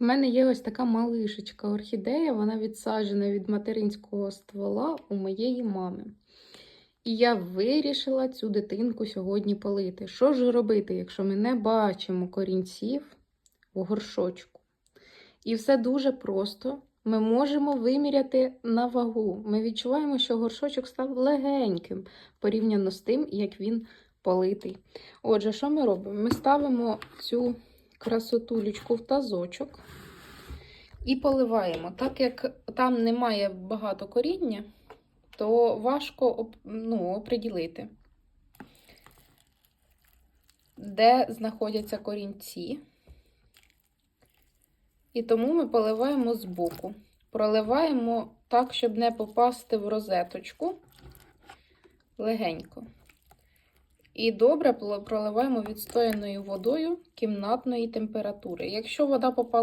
У мене є ось така малишечка орхідея, вона відсаджена від материнського ствола у моєї мами. І я вирішила цю дитинку сьогодні полити. Що ж робити, якщо ми не бачимо корінців у горшочку? І все дуже просто. Ми можемо виміряти на вагу. Ми відчуваємо, що горшочок став легеньким порівняно з тим, як він политий. Отже, що ми робимо? Ми ставимо цю красотулечку в тазочок і поливаємо. Так як там немає багато коріння, то важко ну, оприділити, де знаходяться корінці. І тому ми поливаємо збоку. Проливаємо так, щоб не попасти в розеточку легенько. І добре проливаємо відстояною водою кімнатної температури. Якщо вода попала